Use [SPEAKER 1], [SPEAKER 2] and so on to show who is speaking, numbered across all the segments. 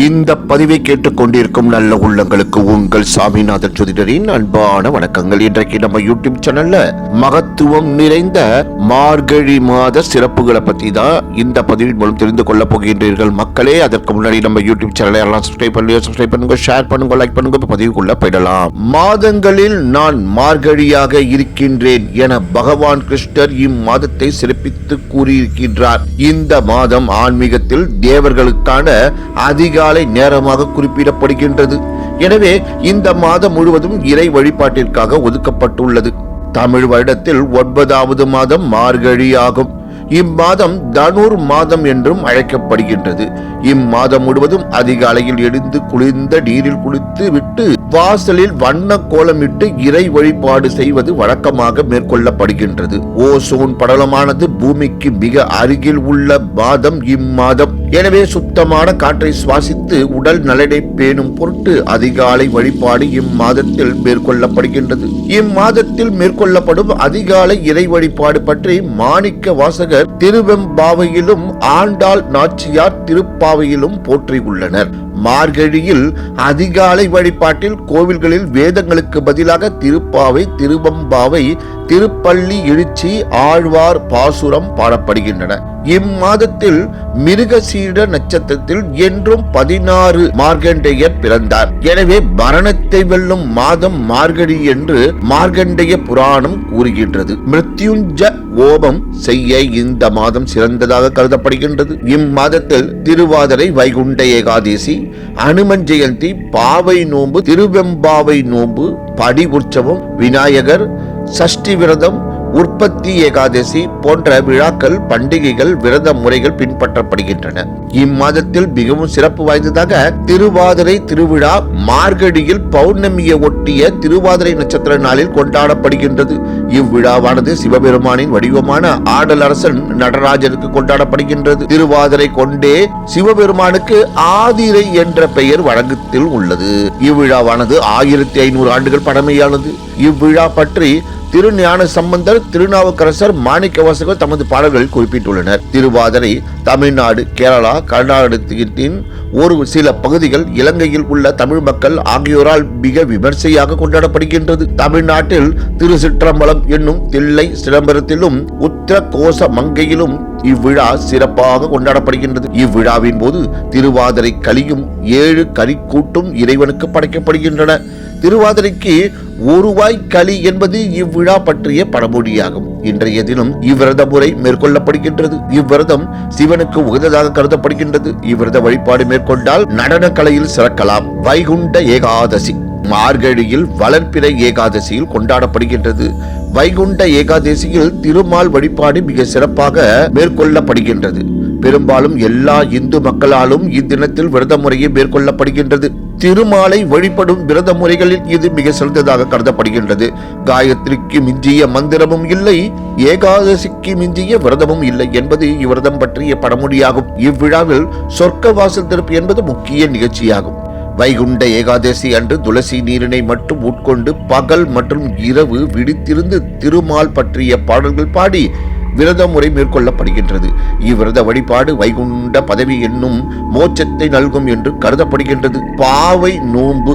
[SPEAKER 1] இந்த பதிவை கேட்டுக்கொண்டிருக்கும் நல்ல உள்ளங்களுக்கு உங்கள் சாமிநாதன் ஜோதிடரின் அன்பான வணக்கங்கள். இன்றைக்கு நம்ம யூடியூப் சேனல்ல மகத்துவம் நிறைந்த மார்கழி மாத சிறப்புகளை பத்தி தான் இந்த பதிவின் மூலம் தெரிந்து கொள்ள போகின்றீர்கள். மக்களே அதற்கு முன்னாடி நம்ம யூடியூப் சேனலை எல்லாம் சப்ஸ்கிரைப் பண்ணுங்க சப்ஸ்கிரைப் பண்ணுங்க ஷேர் பண்ணுங்க லைக் பண்ணுங்க பதிவுக்குள்ள போயிடலாம். மாதங்களில் நான் மார்கழியாக இருக்கின்றேன் என பகவான் கிருஷ்ணர் இம்மாதத்தை சிறப்பித்து கூறியிருக்கின்றார். இந்த மாதம் ஆன்மீகத்தில் தேவர்களுக்கான அதிக அதிகாலை நேரமாக குறிப்பிடப்படுகின்றது. எனவே இந்த மாதம் முழுவதும் இறை வழிபாட்டிற்காக ஒதுக்கப்பட்டுள்ளது. தமிழ் வருடத்தில் ஒன்பதாவது மாதம் மார்கழி ஆகும் இம்மாதம் தனுர் மாதம் என்றும் அழைக்கப்படுகின்றது. இம்மாதம் முழுவதும் அதிகாலையில் எழுந்து குளிர்ந்த நீரில் குளித்து விட்டு வாசலில் வண்ண கோலமிட்டு இறை வழிபாடு செய்வது வழக்கமாக மேற்கொள்ளப்படுகின்றது. ஓசோன் படலமானது பூமிக்கு மிக அருகில் உள்ள மாதம் இம்மாதம். எனவே சுத்தமான காற்றை சுவாசித்து உடல் நலனை பேணும் பொருட்டு அதிகாலை வழிபாடு இம்மாதத்தில் மேற்கொள்ளப்படுகின்றது. இம்மாதத்தில் மேற்கொள்ளப்படும் அதிகாலை இறை வழிபாடு பற்றி மாணிக்க வாசகர் திருவெம்பாவையிலும் ஆண்டாள் நாச்சியார் திருப்பாவையிலும் போற்றியுள்ளனர். மார்கழியில் அதிகாலை வழிபாட்டில் கோவில்களில் வேதங்களுக்கு பதிலாக திருப்பாவை திருவம்பாவை திருப்பள்ளி எழுச்சி ஆழ்வார் பாசுரம் பாடப்படுகின்றன. இம்மாதத்தில் மிருகசீட நட்சத்திரத்தில் என்றும் பதினாறு மார்கண்டேயர் பிறந்தார். எனவே மரணத்தை வெல்லும் மாதம் மார்கழி என்று மார்கண்டேய புராணம் கூறுகின்றது. மிருத்யுஞ்ச ஓபம் செய்ய இந்த மாதம் சிறந்ததாக கருதப்படுகின்றது. இம்மாதத்தில் திருவாதிரை வைகுண்ட ஏகாதேசி அனுமன் ஜெயந்தி பாவை நோன்பு திருவெம்பாவை நோன்பு படி உற்சவம் விநாயகர் சஷ்டி விரதம் உற்பத்தி ஏகாதசி போன்ற விழாக்கள் பண்டிகைகள் விரத முறைகள் பின்பற்றப்படுகின்றன. இம்மாதத்தில் மிகவும் சிறப்பு வாய்ந்ததாக திருவாதிரை திருவிழா மார்கழியில் பௌர்ணமியை ஒட்டிய திருவாதிரை நட்சத்திர நாளில் கொண்டாடப்படுகின்றது. இவ்விழாவானது சிவபெருமானின் வடிவமான ஆடல் அரசன் நடராஜனுக்கு கொண்டாடப்படுகின்றது. திருவாதிரை கொண்டே சிவபெருமானுக்கு ஆதிரை என்ற பெயர் வழக்கத்தில் உள்ளது. இவ்விழாவானது ஆயிரத்தி ஐநூறு ஆண்டுகள் பழமையானது. இவ்விழா பற்றி திருஞான சம்பந்தர் திருநாவுக்கரசர் மாணிக்கவாசகர் தமது பாடல்களில் குறிப்பிட்டுள்ளனர். திருவாதிரை தமிழ்நாடு கேரளா கர்நாடகத்தின் ஒரு சில பகுதிகள் இலங்கையில் உள்ள தமிழ் மக்கள் ஆகியோரால் மிக விமர்சையாக கொண்டாடப்படுகின்றது. தமிழ்நாட்டில் திரு சிற்றம்பலம் என்னும் தில்லை சிதம்பரத்திலும் உத்திர கோஷ மங்கையிலும் இவ்விழா சிறப்பாக கொண்டாடப்படுகின்றது. இவ்விழாவின் போது திருவாதிரை கலியும் ஏழு கரிக்கூட்டும் இறைவனுக்கு படைக்கப்படுகின்றன. திருவாதிரைக்கு ஒருவாய் களி என்பது இவ்விழா பற்றிய பழமொழியாகும். இன்றைய தினம் இவ்விரத முறை மேற்கொள்ளப்படுகின்றது. இவ்விரதம் சிவனுக்கு உகந்ததாக கருதப்படுகின்றது. இவ்விரத வழிபாடு மேற்கொண்டால் நடன கலையில் சிறக்கலாம். வைகுண்ட ஏகாதசி. மார்கழியில் வளர்ப்பிறை ஏகாதசியில் கொண்டாடப்படுகின்றது. வைகுண்ட ஏகாதசியில் திருமால் வழிபாடு மிக சிறப்பாக மேற்கொள்ளப்படுகின்றது. பெரும்பாலும் எல்லா இந்து மக்களாலும் இத்தினத்தில் விரத முறையை மேற்கொள்ளப்படுகின்றது. திருமாலை வழிபடும் விரத முறைகளில் இது மிக சிறந்ததாக கருதப்படுகின்றது. காயத்ரிக்கு மிஞ்சிய மந்திரமும் இல்லை ஏகாதசிக்கு மிஞ்சிய விரதமும் இல்லை என்பது இவ்விரதம் பற்றிய படமொழியாகும் இவ்விழாவில் சொர்க்க வாசல் திறப்பு என்பது முக்கிய நிகழ்ச்சியாகும். வைகுண்ட ஏகாதசி அன்று துளசி நீரினை மட்டும் உட்கொண்டு பகல் மற்றும் இரவு விடுத்திருந்து திருமால் பற்றிய பாடல்கள் பாடி விரத முறை மேற்கொள்ளப்படுகின்றது. இவ்விரத வழிபாடு வைகுண்ட பதவி என்னும் மோட்சத்தை நல்கும் என்று கருதப்படுகின்றது. பாவை நோன்பு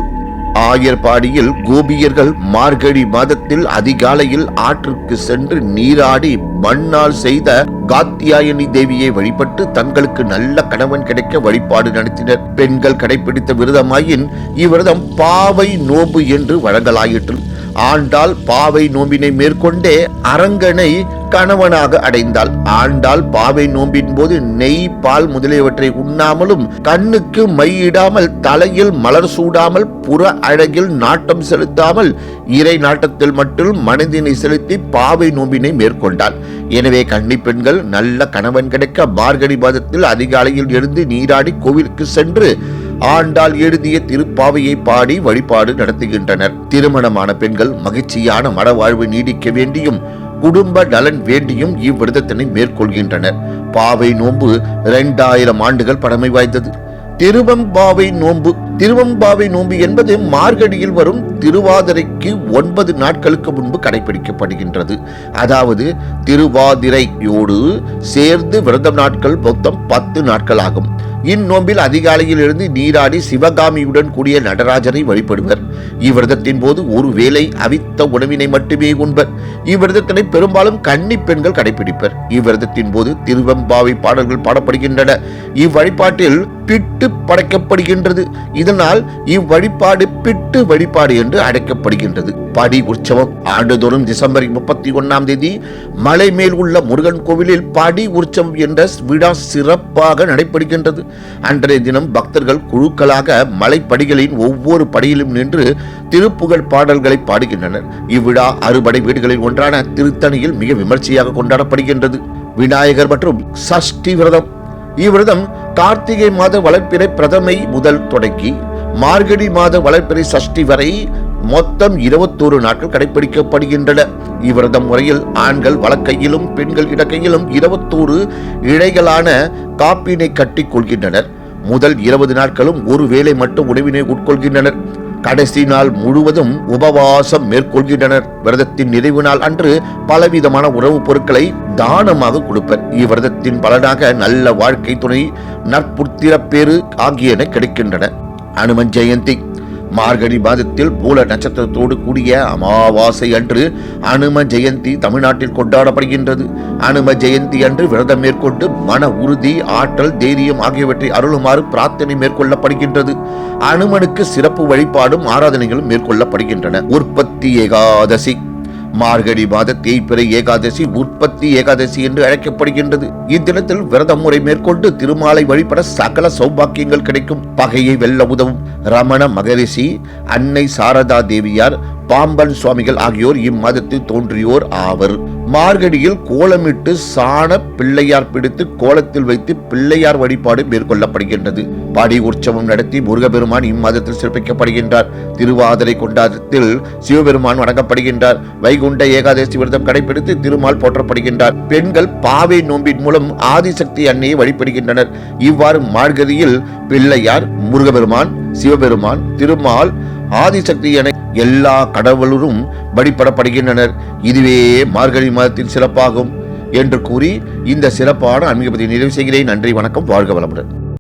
[SPEAKER 1] ஆயர்பாடியில் கோபியர்கள் மார்கழி மாதத்தில் அதிகாலையில் ஆற்றுக்கு சென்று நீராடி மண்ணால் செய்த காத்தியாயனி தேவியை வழிபட்டு தங்களுக்கு நல்ல கணவன் கிடைக்க வழிபாடு நடத்தினர். பெண்கள் கடைபிடித்த விரதமாயின் இவ்விரதம் பாவை நோம்பு என்று வழங்கலாயிற்று. ஆண்டாள் பாவை நோம்பினை மேற்கொண்டே அரங்கனை கணவனாக அடைந்தாள். ஆண்டாள் பாவை நோம்பின் போது நெய் பால் முதலியவற்றை உண்ணாமலும் கண்ணுக்கு மையிடாமல் தலையில் மலர் சூடாமல் புற அழகில் நாட்டம் செலுத்தாமல் இறை நாட்டத்தில் மட்டும் மனதினை செலுத்தி பாவை நோம்பினை மேற்கொண்டாள். எனவே கன்னி பெண்கள் நல்ல கணவன் கிடைக்க மார்கழி மாதத்தில் அதிகாலையில் எழுந்து நீராடி கோவிலுக்கு சென்று ஆண்டாள் எழுதிய திருப்பாவையை பாடி வழிபாடு நடத்துகின்றனர். திருமணமான பெண்கள் மகிழ்ச்சியான மனவாழ்வு நீடிக்க வேண்டியும் குடும்ப நலன் வேண்டியும் இவ்விரதத்தினை மேற்கொள்கின்றனர். பாவை நோன்பு இரண்டாயிரம் ஆண்டுகள் பழமை வாய்ந்தது. திருவம்பாவை நோன்பு திருவம்பாவை நோன்பு என்பது மார்கடியில் வரும் திருவாதிரைக்கு ஒன்பது நாட்களுக்கு முன்பு கடைபிடிக்கப்படுகின்றது. அதாவது திருவாதிரையோடு சேர்ந்து விரதம் நாட்கள் மொத்தம் பத்து நாட்கள் ஆகும். இந்நோம்பில் அதிகாலையில் இருந்து நீராடி சிவகாமியுடன் கூடிய நடராஜரை வழிபடுவர். இவ்விரதத்தின் போது ஒருவேளை அவித்த உணவினை மட்டுமே உண்பர். இவ்விரதத்தினை பெரும்பாலும் கன்னி பெண்கள் கடைபிடிப்பர். இவ்விரதத்தின் போது திருவெம்பாவை பாடல்கள் பாடப்படுகின்றன. இவ்வழிபாட்டில் பிட்டு படைக்கப்படுகின்றது. இதனால் இவ்வழிபாடு பிட்டு வழிபாடு என்று அழைக்கப்படுகின்றது. படி உற்சவம் ஆண்டுதோறும் டிசம்பர் முப்பத்தி ஒன்னாம் தேதி மலை மேல் உள்ள முருகன் கோவிலில் படி உற்சவம் என்ற விழா சிறப்பாக நடைபெறுகின்றது. அன்றைய தினம் பக்தர்கள் குழுக்களாக மலைப்படிகளின் ஒவ்வொரு படியிலும் நின்று திருப்புகழ் பாடல்களை பாடுகின்றனர். இவ்விழா அறுபடை வீடுகளில் ஒன்றான திருத்தணியில் மிக விமர்சையாக கொண்டாடப்படுகின்றது. விநாயகர் மற்றும் சஷ்டி விரதம். இவ்விரதம் கார்த்திகை மாத வளர்ப்பிறை பிரதமை முதல் தொடங்கி மார்கழி மாத வளர்ப்பிறை சஷ்டி வரை மொத்தம் இருபத்தோரு நாட்கள் கடைபிடிக்கப்படுகின்றன இவ்விரதம் முறையில் ஆண்கள் வழக்கையிலும் பெண்கள் இடக்கையிலும் இருபத்தோரு இழைகளான காப்பினை கட்டி கொள்கின்றனர். முதல் இருபது நாட்களும் ஒரு வேளை மட்டும் உணவினை உட்கொள்கின்றனர். கடைசி நாள் முழுவதும் உபவாசம் மேற்கொள்கின்றனர். விரதத்தின் நிறைவு நாள் அன்று பலவிதமான உணவுப் பொருட்களை தானமாக கொடுப்பர். இவ்விரதத்தின் பலனாக நல்ல வாழ்க்கை துணை நற்புத்திரப்பேறு ஆகியன கிடைக்கின்றன. அனுமன் ஜெயந்தி. மார்கழி மாதத்தில் மூல நட்சத்திரத்தோடு கூடிய அமாவாசை அன்று அனும ஜெயந்தி தமிழ்நாட்டில் கொண்டாடப்படுகின்றது. அனும ஜெயந்தி அன்று விரதம் மேற்கொண்டு மன உறுதி ஆற்றல் தைரியம் ஆகியவற்றை அருளுமாறு பிரார்த்தனை மேற்கொள்ளப்படுகின்றது. அனுமனுக்கு சிறப்பு வழிபாடும் ஆராதனைகளும் மேற்கொள்ளப்படுகின்றன. உற்பத்தி ஏகாதசி. மார்கழி மாத தேய்பிறை ஏகாதசி உற்பத்தி ஏகாதசி என்று அழைக்கப்படுகின்றது. இத்தினத்தில் விரத முறை மேற்கொண்டு திருமாலை வழிபட சகல சௌபாக்கியங்கள் கிடைக்கும். பகையை வெல்ல உதவும். ரமண மகரிஷி அன்னை சாரதா தேவியார் பாம்பன் சுவாமிகள் ஆகியோர் இம்மதத்தில் தோன்றியோர் ஆவர். மார்கடியில் கோலமிட்டு சாண பிள்ளையார் பிடித்து கோலத்தில் வைத்து பிள்ளையார் வழிபாடு மேற்கொள்ளப்படுகின்றது. படி உற்சவம் நடத்தி முருகபெருமான் இம்மதத்தில் சிறப்பிக்கப்படுகின்றார். திருவாதிரை கொண்டாட்டத்தில் சிவபெருமான் வணங்கப்படுகின்றார். வைகுண்ட ஏகாதசி விரதம் கடைபிடித்து திருமால் போற்றப்படுகின்றார். பெண்கள் பாவை நோம்பின் மூலம் ஆதிசக்தி அன்னையை வழிபடுகின்றனர். இவ்வாறு மார்கதியில் பிள்ளையார் முருகபெருமான் சிவபெருமான் திருமால் ஆதிசக்தி என எல்லா கடவுளரும் வழிபடப்படுகின்றனர். இதுவே மார்கழி மாதத்தின் சிறப்பாகும் என்று கூறி இந்த சிறப்பான ஆன்மீகத்தை நிறைவு செய்கிறேன். நன்றி வணக்கம் வாழ்க வளமுடன்.